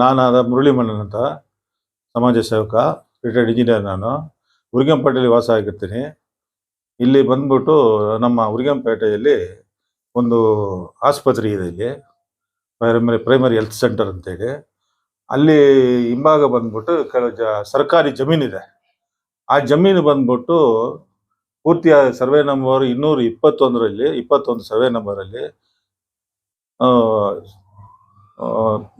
ನಾನಾದ ಮುರಳಿ ಮಣ್ಣನ್ ಅಂತ ಸಮಾಜ ಸೇವಕ ರಿಟೈರ್ಡ್ ಇಂಜಿನಿಯರ್ ನಾನು. ಉರಿಗಂಪೇಟೆಯಲ್ಲಿ ವಾಸ ಆಗಿರ್ತೀನಿ. ಇಲ್ಲಿ ಬಂದ್ಬಿಟ್ಟು ನಮ್ಮ ಉರಿಗಂಪೇಟೆಯಲ್ಲಿ ಒಂದು ಆಸ್ಪತ್ರೆ ಇದೆ ಇಲ್ಲಿ. ಪ್ರೈಮರಿ ಪ್ರೈಮರಿ ಹೆಲ್ತ್ ಸೆಂಟರ್ ಅಂತೇಳಿ ಅಲ್ಲಿ ಹಿಂಭಾಗ ಬಂದ್ಬಿಟ್ಟು ಕೆಲವು ಜ, ಸರ್ಕಾರಿ ಜಮೀನಿದೆ ಆ ಜಮೀನು ಬಂದ್ಬಿಟ್ಟು ಪೂರ್ತಿಯ ಸರ್ವೆ ನಂಬರ್ ಇನ್ನೂರ ಇಪ್ಪತ್ತೊಂದರಲ್ಲಿ, ಇಪ್ಪತ್ತೊಂದು ಸರ್ವೆ ನಂಬರಲ್ಲಿ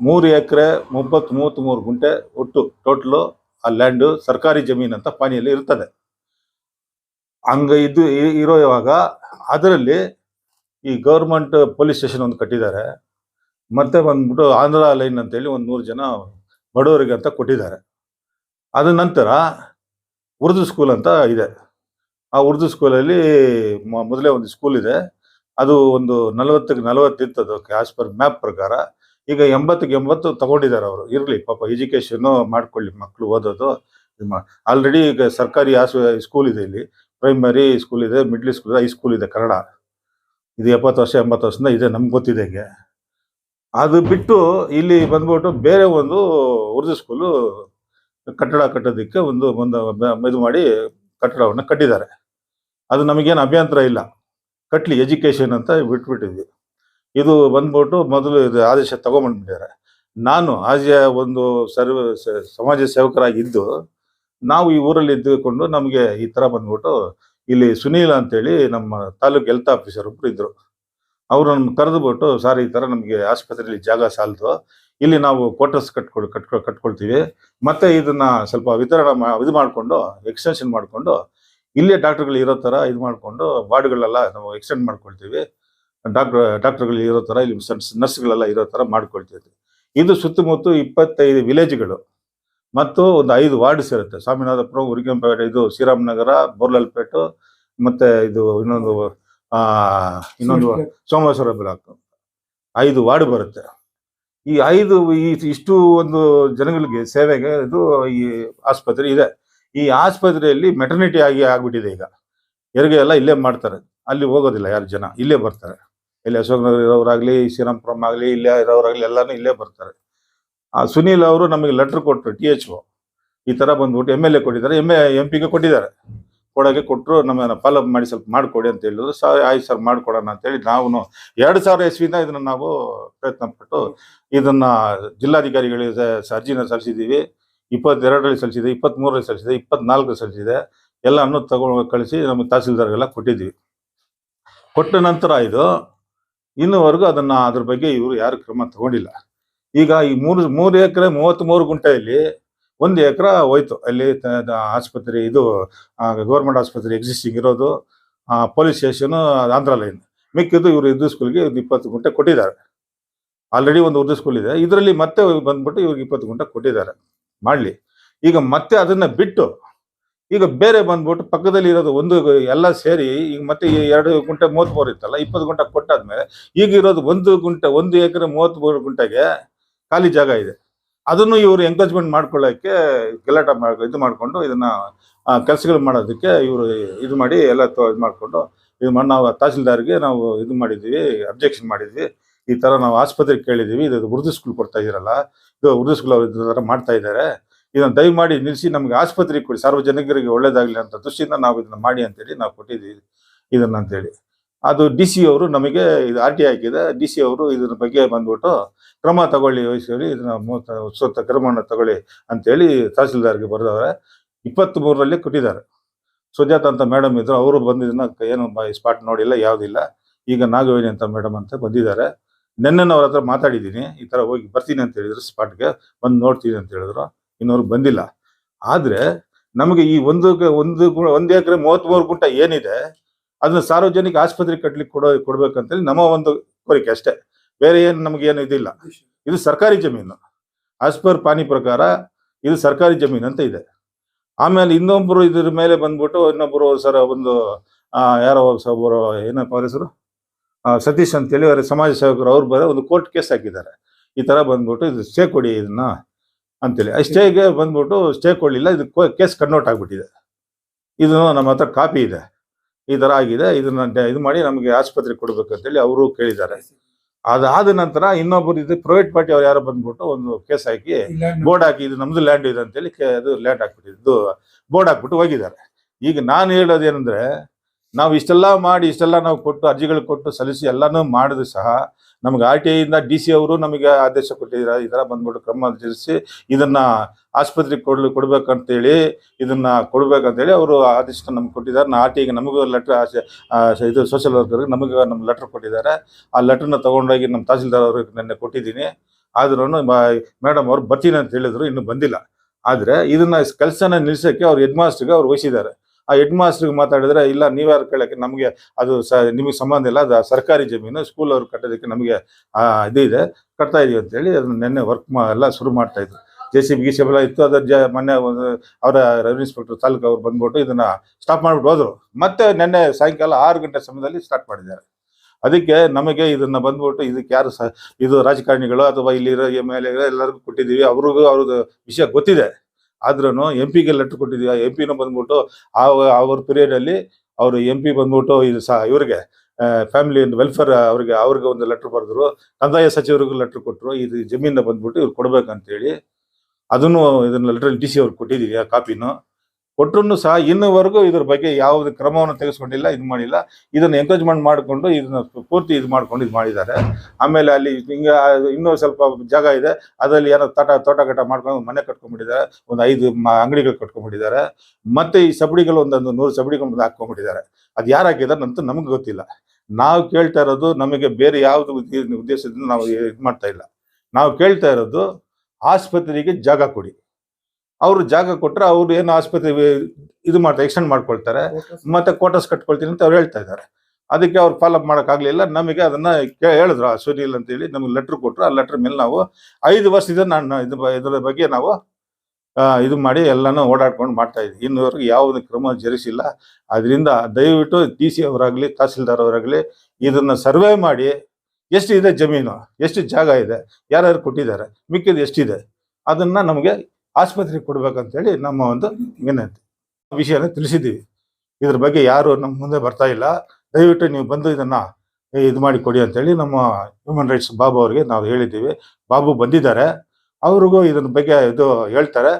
ಮೂರು ಎಕರೆ ಮೂವತ್ತು ಮೂವತ್ತ್ಮೂರು ಗುಂಟೆ ಒಟ್ಟು ಟೋಟಲು ಆ ಲ್ಯಾಂಡು ಸರ್ಕಾರಿ ಜಮೀನು ಅಂತ ಪಾನಿಯಲ್ಲಿ ಇರ್ತದೆ. ಹಂಗ ಇದು ಇರೋ ಇವಾಗ ಅದರಲ್ಲಿ ಈ ಗೌರ್ಮೆಂಟ್ ಪೊಲೀಸ್ ಸ್ಟೇಷನ್ ಒಂದು ಕಟ್ಟಿದ್ದಾರೆ. ಮತ್ತೆ ಬಂದ್ಬಿಟ್ಟು ಆಂಧ್ರ ಲೈನ್ ಅಂತೇಳಿ ಒಂದು ನೂರು ಜನ ಬಡವರಿಗೆ ಅಂತ ಕೊಟ್ಟಿದ್ದಾರೆ. ಅದ ನಂತರ ಉರ್ದು ಸ್ಕೂಲ್ ಅಂತ ಇದೆ. ಆ ಉರ್ದು ಸ್ಕೂಲಲ್ಲಿ ಮೊದಲೇ ಒಂದು ಸ್ಕೂಲ್ ಇದೆ. ಅದು ಒಂದು ನಲವತ್ತಕ್ಕೆ ನಲವತ್ತು ಇರ್ತದೆ ಆಸ್ ಪರ್ ಮ್ಯಾಪ್ ಪ್ರಕಾರ. ಈಗ ಎಂಬತ್ತಿಗೆ ಎಂಬತ್ತು ತಗೊಂಡಿದ್ದಾರೆ ಅವರು. ಇರಲಿ, ಪಾಪ ಎಜುಕೇಶನ್ ಮಾಡ್ಕೊಳ್ಳಿ ಮಕ್ಕಳು ಓದೋದು. ಆಲ್ರೆಡಿ ಈಗ ಸರ್ಕಾರಿ ಸ್ಕೂಲ್ ಇದೆ ಇಲ್ಲಿ. ಪ್ರೈಮರಿ ಸ್ಕೂಲ್ ಇದೆ ಮಿಡ್ಲ್ ಸ್ಕೂಲ್ ಇದೆ ಹೈ ಸ್ಕೂಲ್ ಇದೆ, ಕನ್ನಡ. ಇದು ಎಪ್ಪತ್ತು ವರ್ಷ, ಎಂಬತ್ತು ವರ್ಷದಿಂದ ಇದೆ, ನಮ್ಗೆ ಗೊತ್ತಿದೆ ಹಂಗೆ. ಅದು ಬಿಟ್ಟು ಇಲ್ಲಿ ಬಂದ್ಬಿಟ್ಟು ಬೇರೆ ಒಂದು ಉರ್ದು ಸ್ಕೂಲು ಕಟ್ಟಡ ಕಟ್ಟೋದಕ್ಕೆ ಒಂದು ಒಂದು ಇದು ಮಾಡಿ ಕಟ್ಟಡವನ್ನು ಕಟ್ಟಿದ್ದಾರೆ. ಅದು ನಮಗೇನು ಅಭ್ಯಂತರ ಇಲ್ಲ. ಕಟ್ಲಿ ಎಜುಕೇಶನ್ ಅಂತ ಬಿಟ್ಬಿಟ್ಟಿದ್ವಿ. ಇದು ಬಂದ್ಬಿಟ್ಟು ಮೊದಲು ಇದು ಆದೇಶ ತಗೊಂಬಂದ್ಬಿಟ್ಟಿದ್ದಾರೆ ನಾನು ಆಜ ಒಂದು ಸರ್ವ ಸಮಾಜ ಸೇವಕರಾಗಿದ್ದು, ನಾವು ಈ ಊರಲ್ಲಿ ಇದ್ದುಕೊಂಡು ನಮಗೆ ಈ ಥರ ಬಂದ್ಬಿಟ್ಟು ಇಲ್ಲಿ ಸುನೀಲ್ ಅಂತೇಳಿ ನಮ್ಮ ತಾಲೂಕು ಹೆಲ್ತ್ ಆಫೀಸರ್ ಒಬ್ಬರು ಇದ್ರು. ಅವರು ನಮ್ಮ ಕರೆದುಬಿಟ್ಟು, ಸರ್, ಈ ಥರ ನಮಗೆ ಆಸ್ಪತ್ರೆಯಲ್ಲಿ ಜಾಗ ಸಾಲದು. ಇಲ್ಲಿ ನಾವು ಕ್ವಾರ್ಟರ್ಸ್ ಕಟ್ಕೊಳ್ ಕಟ್ಕೊ ಕಟ್ಕೊಳ್ತೀವಿ. ಮತ್ತೆ ಇದನ್ನ ಸ್ವಲ್ಪ ವಿತರಣೆ ಮಾ, ಇದು ಮಾಡಿಕೊಂಡು ಎಕ್ಸ್ಟೆನ್ಷನ್ ಮಾಡಿಕೊಂಡು, ಇಲ್ಲೇ ಡಾಕ್ಟರ್ಗಳು ಇರೋ ಥರ ಇದು ಮಾಡಿಕೊಂಡು ವಾರ್ಡ್ಗಳೆಲ್ಲ ನಾವು ಎಕ್ಸ್ಟೆಂಡ್ ಮಾಡ್ಕೊಳ್ತೀವಿ. ಡಾಕ್ಟರ್ ಡಾಕ್ಟರ್ಗಳು ಇರೋ ಥರ ಇಲ್ಲಿ ನರ್ಸ್ಗಳೆಲ್ಲ ಇರೋ ಥರ ಮಾಡ್ಕೊಳ್ತೀವಿ ಇದು ಸುತ್ತಮುತ್ತ ಇಪ್ಪತ್ತೈದು ವಿಲೇಜ್ಗಳು ಮತ್ತು ಒಂದು ಐದು ವಾರ್ಡ್ಸ್ ಇರುತ್ತೆ. ಸ್ವಾಮಿನಾಥಪುರ ಉರ್ಗಂಪೇಟೆ ಇದು ಶ್ರೀರಾಮನಗರ ಬೋರ್ಲಲ್ಪೇಟು ಮತ್ತೆ ಇದು ಇನ್ನೊಂದು ಆ ಇನ್ನೊಂದು ಸೋಮೇಶ್ವರ. ಬ್ಲಾಕ್. ಐದು ವಾರ್ಡ್ ಬರುತ್ತೆ. ಈ ಐದು ಈ ಇಷ್ಟು ಒಂದು ಜನಗಳಿಗೆ ಸೇವೆಗೆ ಇದು ಈ ಆಸ್ಪತ್ರೆ ಇದೆ. ಈ ಆಸ್ಪತ್ರೆಯಲ್ಲಿ ಮೆಟರ್ನಿಟಿ ಆಗಿ ಆಗ್ಬಿಟ್ಟಿದೆ ಈಗ. ಹೆರಿಗೆ ಎಲ್ಲ ಇಲ್ಲೇ ಮಾಡ್ತಾರೆ. ಅಲ್ಲಿ ಹೋಗೋದಿಲ್ಲ ಯಾರು ಜನ ಇಲ್ಲೇ ಬರ್ತಾರೆ. ಇಲ್ಲಿ ಅಶೋಕನಗರ ಇರೋರಾಗ್ಲಿ ಶ್ರೀರಾಮಪುರಂ ಆಗಲಿ, ಇಲ್ಲೇ ಇರೋರಾಗಲಿ ಎಲ್ಲಾನು ಇಲ್ಲೇ ಬರ್ತಾರೆ. ಆ ಸುನೀಲ್ ಅವರು ನಮಗೆ ಲೆಟರ್ ಕೊಟ್ಟರು ಟಿ ಎಚ್ ಒ ಈ ತರ ಬಂದ್ಬಿಟ್ಟು ಎಂ ಎಲ್ ಎ ಕೊಟ್ಟಿದ್ದಾರೆ. ಎಂ ಎ ಎಂ ಪಿಗೆ ಕೊಟ್ಟಿದ್ದಾರೆ. ಕೊಡೋಕೆ ಕೊಟ್ಟರು ನಮ್ಮನ್ನು ಫಾಲೋಅಪ್ ಮಾಡಿ ಸ್ವಲ್ಪ ಮಾಡಿಕೊಡಿ ಅಂತ ಹೇಳಿದ್ರು. ಸರ್ ಆಯ್ತು ಸರ್ ಮಾಡಿಕೊಡೋಣ ಅಂತೇಳಿ ನಾವು ಎರಡು ಸಾವಿರ ಇಸ್ವಿಯಿಂದ ಇದನ್ನ ನಾವು ಪ್ರಯತ್ನ ಪಟ್ಟು ಇದನ್ನ ಜಿಲ್ಲಾಧಿಕಾರಿಗಳಿಗೆ ಅರ್ಜಿನ ಸಲ್ಲಿಸಿದ್ದೀವಿ. ಇಪ್ಪತ್ತೆರಡರಲ್ಲಿ ಸಲ್ಲಿಸಿದೆ ಇಪ್ಪತ್ತ್ಮೂರರಲ್ಲಿ ಸಲ್ಲಿಸಿದೆ ಇಪ್ಪತ್ನಾಲ್ಕರಲ್ಲಿ ಸಲ್ಲಿಸಿದೆ. ಎಲ್ಲವನ್ನು ತಗೊಂಡು ಕಳಿಸಿ ನಮಗೆ ತಹಸೀಲ್ದಾರ್ಗೆಲ್ಲ ಕೊಟ್ಟಿದ್ದೀವಿ. ಕೊಟ್ಟ ನಂತರ ಇದು ಇನ್ನುವರೆಗೂ ಅದನ್ನ ಅದ್ರ ಬಗ್ಗೆ ಇವರು ಯಾರು ಕ್ರಮ ತಗೊಂಡಿಲ್ಲ. ಈಗ ಈ ಮೂರು ಮೂರು ಎಕರೆ ಮೂವತ್ತ್ಮೂರು ಗುಂಟೆಯಲ್ಲಿ ಒಂದು ಎಕರೆ ಹೋಯ್ತು. ಅಲ್ಲಿ ಆಸ್ಪತ್ರೆ, ಇದು ಗೌರ್ಮೆಂಟ್ ಆಸ್ಪತ್ರೆ ಎಕ್ಸಿಸ್ಟಿಂಗ್ ಇರೋದು ಪೊಲೀಸ್ ಸ್ಟೇಷನ್ ಆಂಧ್ರ ಲೈನ್ ಮಿಕ್ಕಿದ್ದು ಇವರು ಉರ್ದು ಸ್ಕೂಲ್ಗೆ ಇಪ್ಪತ್ತು ಗುಂಟೆ ಕೊಟ್ಟಿದ್ದಾರೆ. ಆಲ್ರೆಡಿ ಒಂದು ಉರ್ದು ಸ್ಕೂಲ್ ಇದೆ. ಇದರಲ್ಲಿ ಮತ್ತೆ ಬಂದ್ಬಿಟ್ಟು ಇವ್ರಿಗೆ ಇಪ್ಪತ್ತು ಗುಂಟೆ ಕೊಟ್ಟಿದ್ದಾರೆ. ಮಾಡಲಿ. ಈಗ ಮತ್ತೆ ಅದನ್ನ ಬಿಟ್ಟು ಈಗ ಬೇರೆ ಬಂದ್ಬಿಟ್ಟು ಪಕ್ಕದಲ್ಲಿ ಇರೋದು ಒಂದು ಎಲ್ಲ ಸೇರಿ, ಈಗ ಮತ್ತೆ ಎರಡು ಗುಂಟೆ ಮೂವತ್ತ್ಮೂರು ಇತ್ತಲ್ಲ, ಇಪ್ಪತ್ತು ಗುಂಟೆ ಕೊಟ್ಟಾದ್ಮೇಲೆ ಈಗ ಇರೋದು ಒಂದು ಗುಂಟೆ, ಒಂದು ಎಕರೆ ಮೂವತ್ತ್ಮೂರು ಗುಂಟೆಗೆ ಖಾಲಿ ಜಾಗ ಇದೆ. ಅದನ್ನು ಇವರು ಎಂಕರೇಜ್ಮೆಂಟ್ ಮಾಡ್ಕೊಳ್ಳೋಕ್ಕೆ ಗಲಾಟ ಮಾಡ, ಇದು ಮಾಡಿಕೊಂಡು ಇದನ್ನ ಕೆಲಸಗಳು ಮಾಡೋದಕ್ಕೆ ಇವರು ಇದು ಮಾಡಿ ಎಲ್ಲ ಇದು ಮಾಡಿಕೊಂಡು ಇದು ಮಾಡಿ, ನಾವು ತಹಸೀಲ್ದಾರ್ಗೆ ನಾವು ಇದು ಮಾಡಿದ್ವಿ ಅಬ್ಜೆಕ್ಷನ್ ಮಾಡಿದ್ವಿ ಈ ತರ ನಾವು ಆಸ್ಪತ್ರೆಗೆ ಕೇಳಿದ್ದೀವಿ, ಇದು ಉರ್ದು ಸ್ಕೂಲ್ ಕೊಡ್ತಾ ಇದ್ದೀರಲ್ಲ, ಇದು ಉರ್ದು ಸ್ಕೂಲ್ ಅವ್ರು ಇದರ ತರ ಮಾಡ್ತಾ ಇದ್ದಾರೆ. ಇದನ್ನ ದಯಮಾಡಿ ನಿಲ್ಲಿಸಿ, ನಮಗೆ ಆಸ್ಪತ್ರೆಗೆ ಕೊಡಿ. ಸಾರ್ವಜನಿಕರಿಗೆ ಒಳ್ಳೇದಾಗಲಿ ಅಂತ ದೃಷ್ಟಿಯಿಂದ ನಾವು ಇದನ್ನ ಮಾಡಿ ಅಂತೇಳಿ ನಾವು ಕೊಟ್ಟಿದ್ದೀವಿ ಇದನ್ನ ಅಂತೇಳಿ. ಅದು ಡಿ ಸಿ ಅವರು ನಮಗೆ ಇದು ಆರ್ ಟಿ ಹಾಕಿದೆ. ಡಿ ಸಿ ಅವರು ಇದ್ರ ಬಗ್ಗೆ ಬಂದ್ಬಿಟ್ಟು ಕ್ರಮ ತಗೊಳ್ಳಿ ವಹಿಸಿ ಇದನ್ನ ಮೂವತ್ತ ಕ್ರಮವನ್ನು ತಗೊಳ್ಳಿ ಅಂತೇಳಿ ತಹಸೀಲ್ದಾರ್ಗೆ ಬರೆದವ್ರೆ. ಇಪ್ಪತ್ತ್ ಮೂರರಲ್ಲಿ ಕೊಟ್ಟಿದ್ದಾರೆ. ಸುಜಾತ ಅಂತ ಮೇಡಮ್ ಇದ್ರು, ಅವರು ಬಂದಿದ್ದನ್ನ ಏನು ಸ್ಪಾಟ್ ನೋಡಿಲ್ಲ, ಯಾವುದಿಲ್ಲ. ಈಗ ನಾಗವೇಣಿ ಅಂತ ಮೇಡಮ್ ಅಂತ ಬಂದಿದ್ದಾರೆ. ನಿನ್ನೆ ಅವ್ರ ಹತ್ರ ಮಾತಾಡಿದ್ದೀನಿ, ಈ ಥರ ಹೋಗಿ ಬರ್ತೀನಿ ಅಂತ ಹೇಳಿದ್ರು ಸ್ಪಾಟ್ಗೆ, ಬಂದು ನೋಡ್ತೀನಿ ಅಂತ ಹೇಳಿದ್ರು. ಇನ್ನೂರು ಬಂದಿಲ್ಲ. ಆದ್ರೆ ನಮಗೆ ಈ ಒಂದು ಒಂದು ಒಂದು ಎಕರೆ ಮೂವತ್ತ್ಮೂರು ಗುಂಟ ಏನಿದೆ ಅದನ್ನ ಸಾರ್ವಜನಿಕ ಆಸ್ಪತ್ರೆ ಕಟ್ಲಿಕ್ಕೆ ಕೊಡೋ, ಕೊಡ್ಬೇಕಂತೇಳಿ ನಮ್ಮ ಒಂದು ಕೋರಿಕೆ ಅಷ್ಟೇ. ಬೇರೆ ಏನು ನಮ್ಗೆ ಏನು ಇದಿಲ್ಲ. ಇದು ಸರ್ಕಾರಿ ಜಮೀನು. ಆಸ್ ಪರ್ ಪಾನಿ ಪ್ರಕಾರ ಇದು ಸರ್ಕಾರಿ ಜಮೀನು ಅಂತ ಇದೆ. ಆಮೇಲೆ ಇನ್ನೊಬ್ರು ಇದ್ರ ಮೇಲೆ ಬಂದ್ಬಿಟ್ಟು ಇನ್ನೊಬ್ರು ಸರ್ ಒಂದು ಯಾರೋ ಒಬ್ಬರು ಏನಪ್ಪ ಅವ್ರ ಹೆಸರು? ಸತೀಶ್ ಅಂತೇಳಿ ಅವ್ರ ಸಮಾಜ ಸೇವಕರು, ಅವ್ರು ಬರೋ ಒಂದು ಕೋರ್ಟ್ ಕೇಸ್ ಹಾಕಿದ್ದಾರೆ. ಈ ತರ ಬಂದ್ಬಿಟ್ಟು ಇದು ಸ್ಟೇ ಕೊಡಿ ಇದನ್ನ. ಅಂತೇಳಿ. ಆ ಸ್ಟೇಗೆ ಬಂದ್ಬಿಟ್ಟು ಸ್ಟೇ ಕೊಡಲಿಲ್ಲ. ಇದು ಕೇಸ್ ಕನ್ವರ್ಟ್ ಆಗಿಬಿಟ್ಟಿದೆ. ಇದು ನಮ್ಮ ಹತ್ರ ಕಾಪಿ ಇದೆ. ಈ ಥರ ಆಗಿದೆ. ಇದನ್ನ ಇದು ಮಾಡಿ ನಮಗೆ ಆಸ್ಪತ್ರೆ ಕೊಡಬೇಕಂತೇಳಿ ಅವರು ಕೇಳಿದ್ದಾರೆ. ಅದಾದ ನಂತರ ಇನ್ನೊಬ್ಬರು ಇದು ಪ್ರೈವೇಟ್ ಪಾರ್ಟಿ ಅವ್ರು ಯಾರೋ ಬಂದ್ಬಿಟ್ಟು ಒಂದು ಕೇಸ್ ಹಾಕಿ ಬೋರ್ಡ್ ಹಾಕಿ ಇದು ನಮ್ದು ಲ್ಯಾಂಡ್ ಇದೆ ಅಂತೇಳಿ ಅದು ಲ್ಯಾಂಡ್ ಹಾಕ್ಬಿಟ್ಟಿದ್ದು ಬೋರ್ಡ್ ಹಾಕ್ಬಿಟ್ಟು ಹೋಗಿದ್ದಾರೆ. ಈಗ ನಾನು ಹೇಳೋದೇನೆಂದರೆ ನಾವು ಇಷ್ಟೆಲ್ಲ ಮಾಡಿ ಇಷ್ಟೆಲ್ಲ ನಾವು ಕೊಟ್ಟು ಅರ್ಜಿಗಳು ಕೊಟ್ಟು ಸಲ್ಲಿಸಿ ಎಲ್ಲನೂ ಮಾಡಿದ್ರು ಸಹ ನಮ್ಗೆ ಆರ್ ಟಿ ಐಯಿಂದ ಡಿ ಸಿ ಅವರು ನಮಗೆ ಆದೇಶ ಕೊಟ್ಟಿದ್ದಾರೆ? ಈ ಥರ ಬಂದ್ಬಿಟ್ಟು ಕ್ರಮ ಜರಿಸಿ ಇದನ್ನ ಆಸ್ಪತ್ರೆಗೆ ಕೊಡ್ಲಿ, ಕೊಡ್ಬೇಕಂತೇಳಿ ಇದನ್ನ ಕೊಡ್ಬೇಕಂತೇಳಿ ಅವರು ಆದೇಶ ನಮ್ಗೆ ಕೊಟ್ಟಿದ್ದಾರೆ. ನಾ ಆರ್ ಟಿ ಐಗೆ ನಮಗೂ ಲೆಟ್ರ್ ಇದು ಸೋಷಿಯಲ್ ವರ್ಕರ್ಗೆ ನಮಗೆ ನಮ್ಮ ಲೆಟ್ರ್ ಕೊಟ್ಟಿದ್ದಾರೆ. ಆ ಲೆಟ್ರನ್ನ ತಗೊಂಡೋಗಿ ನಮ್ಮ ತಹಸೀಲ್ದಾರ್ ಅವ್ರಿಗೆ ನೆನ್ನೆ ಕೊಟ್ಟಿದ್ದೀನಿ. ಆದ್ರೂ ಮೇಡಮ್ ಅವ್ರು ಬರ್ತೀನಿ ಅಂತ ಹೇಳಿದ್ರು, ಇನ್ನೂ ಬಂದಿಲ್ಲ. ಆದ್ರೆ ಇದನ್ನ ಕೆಲಸನ ನಿಲ್ಸಕ್ಕೆ ಅವ್ರು ಹೆಡ್ ಮಾಸ್ಟರ್ಗೆ ಅವ್ರು ವಹಿಸಿದ್ದಾರೆ. ಆ ಹೆಡ್ ಮಾಸ್ಟರ್ಗೆ ಮಾತಾಡಿದ್ರೆ, ಇಲ್ಲ ನೀವ್ಯಾರು ಕೇಳಕ್ಕೆ? ನಮಗೆ ಅದು ಸ, ನಿಮಗೆ ಸಂಬಂಧ ಇಲ್ಲ, ಅದು ಸರ್ಕಾರಿ ಜಮೀನು ಸ್ಕೂಲ್ ಅವ್ರು ಕಟ್ಟೋದಕ್ಕೆ ನಮಗೆ ಇದು ಇದೆ. ಕಟ್ತಾ ಇದೀವಿ ಅಂತೇಳಿ ಅದನ್ನ ನಿನ್ನೆ ವರ್ಕ್ ಮಾ, ಎಲ್ಲ ಶುರು ಮಾಡ್ತಾ ಇದ್ರು. ಜೆ ಸಿ ಬಿ ಗಿ ಸಿ ಇತ್ತು, ಅದ್ರ ಜ, ಮೊನ್ನೆ ಅವರ ರೆವಿನ್ಯೂ ಇನ್ಸ್ಪೆಕ್ಟರ್ ತಾಲೂಕು ಅವ್ರು ಬಂದ್ಬಿಟ್ಟು ಇದನ್ನ ಸ್ಟಾಪ್ ಮಾಡ್ಬಿಟ್ಟು ಹೋದ್ರು. ಮತ್ತೆ ನಿನ್ನೆ ಸಾಯಂಕಾಲ ಆರು ಗಂಟೆ ಸಮಯದಲ್ಲಿ ಸ್ಟಾರ್ಟ್ ಮಾಡಿದ್ದಾರೆ. ಅದಕ್ಕೆ ನಮಗೆ ಇದನ್ನ ಬಂದ್ಬಿಟ್ಟು ಇದಕ್ಕೆ ಯಾರು ಇದು ರಾಜಕಾರಣಿಗಳು ಅಥವಾ ಇಲ್ಲಿರೋ ಎಂ ಎಲ್ ಎ ಎಲ್ಲರಿಗೂ ಕೊಟ್ಟಿದ್ದೀವಿ. ಅವ್ರಿಗೂ ಅವ್ರದ್ದು ವಿಷಯ ಗೊತ್ತಿದೆ. ಆದ್ರೂ ಎಂ ಪಿಗೆ ಲೆಟರ್ ಕೊಟ್ಟಿದ್ದೀವಿ ಎಂ ಪಿನೂ ಬಂದ್ಬಿಟ್ಟು ಆ, ಅವ್ರ ಪೀರಿಯಡಲ್ಲಿ ಅವರು ಎಂ ಪಿ ಬಂದ್ಬಿಟ್ಟು ಇದು ಸಹ ಇವ್ರಿಗೆ ಫ್ಯಾಮಿಲಿ ವೆಲ್ಫೇರ್ ಅವ್ರಿಗೆ ಅವ್ರಿಗೆ ಒಂದು ಲೆಟರ್ ಬರೆದ್ರು, ಕಂದಾಯ ಸಚಿವರಿಗೂ ಲೆಟರ್ ಕೊಟ್ಟರು ಇದು ಜಮೀನ ಬಂದ್ಬಿಟ್ಟು ಇವ್ರು ಕೊಡ್ಬೇಕಂತೇಳಿ, ಅದನ್ನು ಇದನ್ನ ಲೆಟರ್ ಡಿ ಸಿ ಅವ್ರಿಗೆ ಕೊಟ್ಟಿದ್ದೀವಿ ಆ ಕಾಪಿನು? ಕೊಟ್ಟರು ಸಹ ಇನ್ನುವರೆಗೂ ಇದ್ರ ಬಗ್ಗೆ ಯಾವುದೇ ಕ್ರಮವನ್ನು ತೆಗೆಸ್ಕೊಂಡಿಲ್ಲ, ಇದು ಮಾಡಿಲ್ಲ. ಇದನ್ನು ಎಂಕರೇಜ್ಮೆಂಟ್ ಮಾಡಿಕೊಂಡು ಇದನ್ನ ಪೂರ್ತಿ ಇದು ಮಾಡ್ಕೊಂಡು ಇದು ಮಾಡಿದ್ದಾರೆ. ಆಮೇಲೆ ಅಲ್ಲಿ ಹಿಂಗ ಇನ್ನೂ ಸ್ವಲ್ಪ ಜಾಗ ಇದೆ. ಅದರಲ್ಲಿ ಏನೋ ತೋಟ ತೋಟ ಗಟ ಮಾಡ್ಕೊಂಡು ಮನೆ ಕಟ್ಕೊಂಡ್ಬಿಟ್ಟಿದ್ದಾರೆ. ಒಂದು ಐದು ಅಂಗಡಿಗಳು ಕಟ್ಕೊಂಡ್ಬಿಟ್ಟಿದ್ದಾರೆ. ಮತ್ತೆ ಈ ಸಬಡಿಗಳು ಒಂದೊಂದು ನೂರು ಸಬಡಿಗಳು ಮುಂದೆ ಹಾಕೊಂಡ್ಬಿಟ್ಟಿದ್ದಾರೆ ಅದು ಯಾರು ಹಾಕಿದ್ದಾರೆ ಅಂತ ನಮಗೆ ಗೊತ್ತಿಲ್ಲ. ನಾವು ಕೇಳ್ತಾ ಇರೋದು ನಮಗೆ ಬೇರೆ ಯಾವುದು ಉದ್ದೇ- ಉದ್ದೇಶದಿಂದ ನಾವು ಇದು ಮಾಡ್ತಾ ಇಲ್ಲ. ನಾವು ಕೇಳ್ತಾ ಇರೋದು ಆಸ್ಪತ್ರೆಗೆ ಜಾಗ ಕೊಡಿ. ಅವರು ಜಾಗ ಕೊಟ್ಟರೆ ಅವ್ರು ಏನು ಆಸ್ಪತ್ರೆ ಇದು ಮಾಡ್ತಾರೆ ಎಕ್ಸ್ಟೆಂಡ್ ಮಾಡ್ಕೊಳ್ತಾರೆ. ಮತ್ತೆ ಕ್ವಾರ್ಟರ್ಸ್ ಕಟ್ಕೊಳ್ತೀನಿ ಅಂತ ಅವ್ರು ಹೇಳ್ತಾ ಇದ್ದಾರೆ. ಅದಕ್ಕೆ ಅವ್ರು ಫಾಲೋಅಪ್ ಮಾಡೋಕ್ಕಾಗಲಿಲ್ಲ ನಮಗೆ ಅದನ್ನ ಹೇಳಿದ್ರು ಆ ಸುನಿಲ್ ಅಂತೇಳಿ ನಮ್ಗೆ ಲೆಟ್ರ್ ಕೊಟ್ಟರು ಆ ಲೆಟ್ರ್ ಮೇಲೆ ನಾವು ಐದು ವರ್ಷದಿಂದ ನಾನು ಇದು ಬ- ಇದ್ರ ಬಗ್ಗೆ ನಾವು ಇದು ಮಾಡಿ ಎಲ್ಲಾನು ಓಡಾಡ್ಕೊಂಡು ಮಾಡ್ತಾ ಇದ್ವಿ. ಇನ್ನುವರೆಗೂ ಯಾವುದೇ ಕ್ರಮ ಜರಿಸಿಲ್ಲ. ಅದರಿಂದ ದಯವಿಟ್ಟು ಡಿ ಸಿ ಅವರಾಗಲಿ ತಹಸೀಲ್ದಾರ್ ಅವರಾಗಲಿ ಇದನ್ನ ಸರ್ವೆ ಮಾಡಿ ಎಷ್ಟು ಇದೆ ಜಮೀನು ಎಷ್ಟು ಜಾಗ ಇದೆ ಯಾರ್ಯಾರು ಕೊಟ್ಟಿದ್ದಾರೆ ಮಿಕ್ಕಿದ ಎಷ್ಟಿದೆ ಅದನ್ನ ನಮಗೆ ಆಸ್ಪತ್ರೆಗೆ ಕೊಡ್ಬೇಕಂತೇಳಿ ನಮ್ಮ ಒಂದು ವಿನಂತಿ. ವಿಷಯನ ತಿಳಿಸಿದ್ದೀವಿ. ಇದ್ರ ಬಗ್ಗೆ ಯಾರು ನಮ್ಮ ಮುಂದೆ ಬರ್ತಾ ಇಲ್ಲ. ದಯವಿಟ್ಟು ನೀವು ಬಂದು ಇದನ್ನ ಇದು ಮಾಡಿ ಕೊಡಿ ಅಂತೇಳಿ ನಮ್ಮ ಹ್ಯೂಮನ್ ರೈಟ್ಸ್ ಬಾಬು ಅವರಿಗೆ ನಾವು ಹೇಳಿದ್ದೀವಿ. ಬಾಬು ಬಂದಿದ್ದಾರೆ. ಅವ್ರಿಗೂ ಇದನ್ನ ಬಗ್ಗೆ ಇದು ಹೇಳ್ತಾರೆ.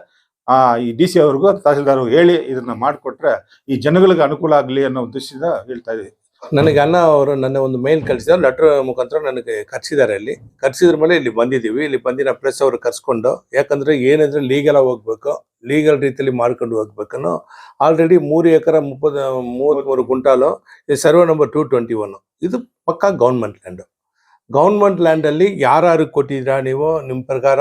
ಆ, ಈ ಡಿ ಸಿ ಅವ್ರಿಗೂ ತಹಸೀಲ್ದಾರ್ ಹೇಳಿ ಇದನ್ನ ಮಾಡಿಕೊಟ್ರೆ ಈ ಜನಗಳಿಗೆ ಅನುಕೂಲ ಆಗಲಿ ಅನ್ನೋ ಉದ್ದೇಶದಿಂದ ಹೇಳ್ತಾ ಇದೀವಿ ನನಗೆ ಅಣ್ಣ ಅವರು ನನ್ನ ಒಂದು ಮೇಲ್ ಕಳಿಸಿದ್ರು. ಲೆಟರ್ ಮುಖಾಂತರ ನನಗೆ ಕರ್ಸಿದ್ದಾರೆ ಇಲ್ಲಿ ಕರ್ಸಿದ್ರ ಮೇಲೆ ಇಲ್ಲಿ ಬಂದಿದ್ದೀವಿ. ಇಲ್ಲಿ ಬಂದಿನ ಪ್ರೆಸ್ ಅವರು ಕರ್ಸ್ಕೊಂಡು, ಯಾಕಂದ್ರೆ ಏನಿದ್ರೆ ಲೀಗಲ್ ಹೋಗ್ಬೇಕು ಲೀಗಲ್ ರೀತಿಯಲ್ಲಿ ಮಾಡ್ಕೊಂಡು ಹೋಗ್ಬೇಕನ್ನು. ಆಲ್ರೆಡಿ ಮೂರು ಎಕರೆ ಮುಪ್ಪದ ಮೂವತ್ತ್ಮೂರು ಗುಂಟಾಲು ಇದು survey number two twenty one ಇದು ಪಕ್ಕಾ ಗೌರ್ಮೆಂಟ್ ಲ್ಯಾಂಡ್ ಗೌರ್ಮೆಂಟ್ ಲ್ಯಾಂಡಲ್ಲಿ ಯಾರು ಕೊಟ್ಟಿದ್ದೀರಾ ನೀವು? ನಿಮ್ಮ ಪ್ರಕಾರ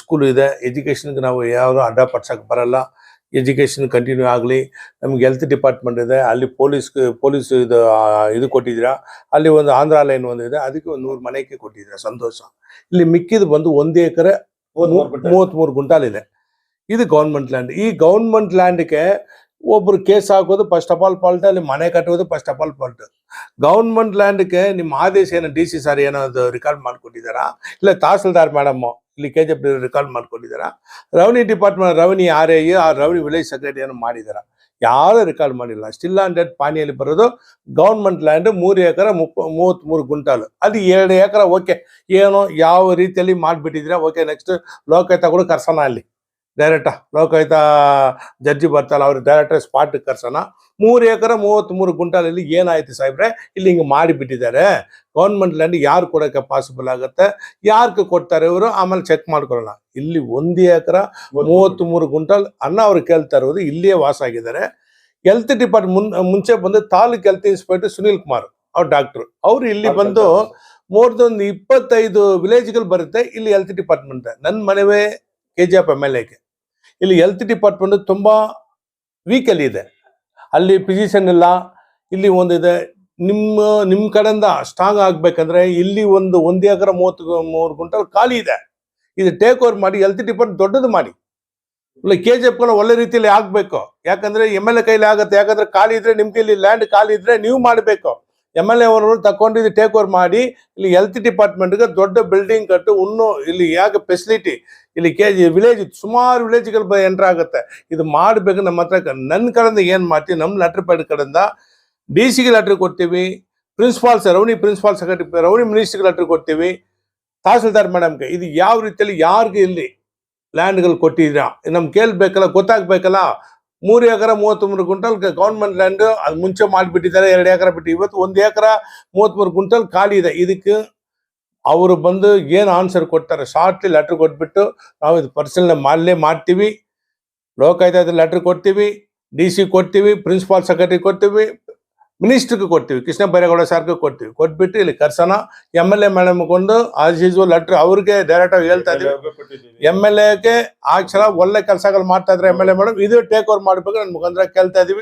ಸ್ಕೂಲ್ ಇದೆ ಎಜುಕೇಷನ್ಗೆ ನಾವು ಯಾರು ಅಡ್ಡ ಪಡ್ಸೋಕ್ಕೆ ಬರಲ್ಲ. ಎಜುಕೇಷನ್ ಕಂಟಿನ್ಯೂ ಆಗಲಿ ನಮ್ಗೆ ಹೆಲ್ತ್ ಡಿಪಾರ್ಟ್ಮೆಂಟ್ ಇದೆ ಅಲ್ಲಿ ಪೊಲೀಸ್ ಪೊಲೀಸ್ ಇದು ಆ, ಇದು ಕೊಟ್ಟಿದ್ದೀರಾ ಅಲ್ಲಿ ಒಂದು ಆಂಧ್ರ ಲೈನ್ ಒಂದು ಇದೆ ಅದಕ್ಕೆ ಒಂದು ನೂರು ಮನೆಗೆ ಕೊಟ್ಟಿದ್ದೀರಾ ಸಂತೋಷ ಇಲ್ಲಿ ಮಿಕ್ಕಿದ್ದು ಬಂದು ಒಂದು ಎಕರೆ ಮೂವತ್ಮೂರು ಗುಂಟಾಲಿದೆ ಇದು ಗೌರ್ಮೆಂಟ್ ಲ್ಯಾಂಡ್ ಈ ಗೌರ್ಮೆಂಟ್ ಲ್ಯಾಂಡ್ಗೆ ಒಬ್ರು ಕೇಸ್ ಹಾಕೋದು ಫಸ್ಟ್ ಆಫ್ ಆಲ್ ಫಾಲ್ಟ್ ಅಲ್ಲಿ ಮನೆ ಕಟ್ಟೋದು first of all fault government ಲ್ಯಾಂಡ್ಗೆ ನಿಮ್ಮ ಆದೇಶ ಏನೋ? ಡಿ ಸಿ ಸರ್ ಏನೋ ರಿಕಾರ್ಡ್ ಮಾಡ್ಕೊಂಡಿದ್ದಾರಾ? ಇಲ್ಲ ತಹಸೀಲ್ದಾರ್ ಮೇಡಮ್ ಇಲ್ಲಿ K G F record ಮಾಡ್ಕೊಂಡಿದ್ದಾರಾ? Revenue department revenue R I ಆ ರೆವಿನ್ಯೂ ವಿಲೇಜ್ ಏನೋ ಮಾಡಿದಾರ ಯಾರು ರೆಕಾರ್ಡ್ ಮಾಡಿಲ್ಲ. ಸ್ಟಿಲ್ ಹಂಡ್ರೆಡ್ ಪಾನಿಯಲ್ಲಿ ಬರೋದು ಗೌರ್ಮೆಂಟ್ ಲ್ಯಾಂಡ್ ಮೂರು ಎಕರೆ ಮುಪ್ಪ ಮೂವತ್ತ್ಮೂರು ಗುಂಟಾಲು. ಅದು ಎರಡು ಎಕರೆ ಓಕೆ ಏನು ಯಾವ ರೀತಿಯಲ್ಲಿ ಮಾಡಿಬಿಟ್ಟಿದ್ರೆ ಓಕೆ ನೆಕ್ಸ್ಟ್ ಲೋಕಾಯುಕ್ತ ಕೂಡ ಕರ್ಸೋಣ ಅಲ್ಲಿ. ಡೈರೆಕ್ಟ ಲೋಕಾಯುತ ಜಡ್ಜಿ ಬರ್ತಾರಲ್ಲ ಅವ್ರಿಗೆ ಡೈರೆಕ್ಟ್ ಸ್ಪಾಟ್ ಕರ್ಸೋಣ. ಮೂರು ಎಕರೆ ಮೂವತ್ತ್ಮೂರು ಗುಂಟಾಲಲ್ಲಿ ಏನಾಯ್ತು ಸಾಹೇಬ್ರೆ? ಇಲ್ಲಿ ಹಿಂಗೆ ಮಾಡಿಬಿಟ್ಟಿದ್ದಾರೆ. ಗೌರ್ಮೆಂಟ್ ಲ್ಯಾಂಡ್ ಯಾರು ಕೊಡೋಕ್ಕೆ ಪಾಸಿಬಲ್ ಆಗುತ್ತೆ? ಯಾರಿಗೆ ಕೊಡ್ತಾರೆ ಇವರು? ಆಮೇಲೆ ಚೆಕ್ ಮಾಡ್ಕೊಳ್ಳೋಣ. ಇಲ್ಲಿ ಒಂದು ಎಕರೆ ಮೂವತ್ತ್ ಮೂರು ಗುಂಟಲ್ ಅನ್ನ ಅವ್ರು ಕೇಳ್ತಾ ಇರೋದು ಇಲ್ಲಿಯೇ ವಾಸ ಆಗಿದ್ದಾರೆ. ಹೆಲ್ತ್ ಡಿಪಾರ್ಟ್ಮೆಂಟ್ ಮುನ್ ಮುಂಚೆ ಬಂದು ತಾಲೂಕ್ ಹೆಲ್ತ್ ಇನ್ಸ್ಪೆಕ್ಟರ್ ಸುನಿಲ್ ಕುಮಾರ್ ಅವ್ರು ಡಾಕ್ಟ್ರು ಅವರು ಇಲ್ಲಿ ಬಂದು ಮೋರ್ ದೊಂದು ಇಪ್ಪತ್ತೈದು ವಿಲೇಜ್ಗಳು ಬರುತ್ತೆ ಇಲ್ಲಿ ಹೆಲ್ತ್ ಡಿಪಾರ್ಟ್ಮೆಂಟ್ ನನ್ನ ಮನೆವೇ K G F M L ಎಗೆ ಇಲ್ಲಿ ಹೆಲ್ತ್ ಡಿಪಾರ್ಟ್ಮೆಂಟ್ ತುಂಬಾ ವೀಕಲ್ಲಿ ಇದೆ. ಅಲ್ಲಿ ಫಿಸಿಷಿಯನ್ ಇಲ್ಲ, ಇಲ್ಲಿ ಒಂದಿದೆ ನಿಮ್ಮ ನಿಮ್ಮ ಕಡೆಯಿಂದ ಸ್ಟ್ರಾಂಗ್ ಆಗಬೇಕಂದ್ರೆ ಇಲ್ಲಿ ಒಂದು ಒಂದೇ ಎಕರೆ ಮೂವತ್ತು ಮೂರು ಗುಂಟಲ್ ಖಾಲಿ ಇದೆ. ಇದು ಟೇಕ್ ಓವರ್ ಮಾಡಿ ಹೆಲ್ತ್ ಡಿಪಾರ್ಟ್ಮೆಂಟ್ ದೊಡ್ಡದು ಮಾಡಿ. ಇಲ್ಲ ಕೆ ಜಿ ಎಫ್ ಒಳ್ಳೆ ರೀತಿಯಲ್ಲಿ ಆಗಬೇಕು. ಯಾಕಂದರೆ ಎಂ ಎಲ್ ಎ ಕೈಲಿ ಆಗುತ್ತೆ. ಯಾಕಂದ್ರೆ ಖಾಲಿ ಇದ್ರೆ ನಿಮ್ಮ ಇಲ್ಲಿ ಲ್ಯಾಂಡ್ ಖಾಲಿ ಇದ್ರೆ ನೀವು ಮಾಡಬೇಕು. ಎಂ ಎಲ್ ಎ ಅವರು ತಕೊಂಡು ಇದು ಟೇಕ್ ಓವರ್ ಮಾಡಿ, ಇಲ್ಲಿ ಹೆಲ್ತ್ ಡಿಪಾರ್ಟ್ಮೆಂಟ್ಗೆ ದೊಡ್ಡ ಬಿಲ್ಡಿಂಗ್ ಕಟ್ಟು ಇನ್ನೂ ಇಲ್ಲಿ ಯಾಕೆ ಫೆಸಿಲಿಟಿ ಇಲ್ಲಿ ಕೆ ಜಿ ವಿಲೇಜ್ ಸುಮಾರು ವಿಲೇಜ್ಗಳು ಎಂಟ್ರ್ ಆಗುತ್ತೆ. ಇದು ಮಾಡಬೇಕು ನಮ್ಮ ಹತ್ರ ನನ್ನ ಕಡೆಯಿಂದ ಏನು ಮಾಡ್ತೀವಿ ನಮ್ಮ ಲೆಟ್ರ್ ಪ್ಯಾಡ್ ಕಡೆಯಿಂದ ಡಿ ಸಿಗೆ ಲೆಟ್ರ್ ಕೊಡ್ತೀವಿ ಪ್ರಿನ್ಸಿಪಾಲ್ಸ್ ರೌನಿ ಪ್ರಿನ್ಸಿಪಾಲ್ ಸೆಕ್ರೆಟರಿ ರೌನಿ ಮಿನಿಸ್ಟ್ರಿಗೆ ಲೆಟ್ರ್ ಕೊಡ್ತೀವಿ. ತಹಸೀಲ್ದಾರ್ ಮೇಡಮ್ಗೆ ಇದು ಯಾವ ರೀತಿಯಲ್ಲಿ ಯಾರಿಗೂ ಇಲ್ಲಿ ಲ್ಯಾಂಡ್ಗಳು ಕೊಟ್ಟಿದ್ದೀರಾ? ನಮ್ಗೆ ಕೇಳಬೇಕಲ್ಲ, ಗೊತ್ತಾಗ್ಬೇಕಲ್ಲ? ಮೂರು ಎಕರೆ ಮೂವತ್ತ್ಮೂರು ಕ್ವಿಂಟಲ್ ಗೌರ್ಮೆಂಟ್ ಲ್ಯಾಂಡ್ ಅದು ಮುಂಚೆ ಮಾಡಿಬಿಟ್ಟಿದ್ದಾರೆ, ಎರಡು ಎಕರೆ ಬಿಟ್ಟು. ಇವತ್ತು ಒಂದು ಎಕರೆ ಮೂವತ್ತ್ಮೂರು ಕ್ವಿಂಟಲ್ ಖಾಲಿ ಇದೆ. ಇದಕ್ಕೆ ಅವರು ಬಂದು ಏನು ಆನ್ಸರ್ ಕೊಡ್ತಾರೆ? ಶಾರ್ಟ್ಲಿ ಲೆಟರ್ ಕೊಟ್ಬಿಟ್ಟು ನಾವು ಇದು ಪರಿಶೀಲನೆ ಮಾಡಲೇ ಮಾಡ್ತೀವಿ. ಲೋಕಾಯುಕ್ತ ಲೆಟರ್ ಕೊಡ್ತೀವಿ. ಡಿ ಸಿ ಕೊಡ್ತೀವಿ. ಪ್ರಿನ್ಸಿಪಾಲ್ ಸೆಕ್ರೆಟರಿ ಕೊಡ್ತೀವಿ. ಮಿನಿಸ್ಟ್ರಿಗೆ ಕೊಡ್ತೀವಿ, ಕೃಷ್ಣ ಬೈರೇಗೌಡ ಸರ್ಗೆ ಕೊಡ್ತೀವಿ. ಕೊಟ್ಬಿಟ್ಟು ಇಲ್ಲಿ ಕರ್ಸನ ಎಂ ಎಲ್ ಎ ಮೇಡಮ್ಗೊಂದು ಆಸ್ ಯೂಸ್ವಲ್ ಲೆಟ್ರ್ ಅವ್ರಿಗೆ ಡೈರೆಕ್ಟ್ ಆಗಿ ಹೇಳ್ತಾ ಇದ್ದೀವಿ. ಎಂ ಎಲ್ ಎಗೆ ಆ ಕ್ಷಣ ಒಳ್ಳೆ ಕೆಲಸಗಳು ಮಾಡ್ತಾ ಇದ್ರೆ ಎಂ ಎಲ್ ಎ ಮೇಡಮ್ ಇದು ಟೇಕ್ ಓವರ್ ಮಾಡ್ಬೇಕು, ನನ್ನ ಮುಖಾಂತರ ಕೇಳ್ತಾ ಇದೀವಿ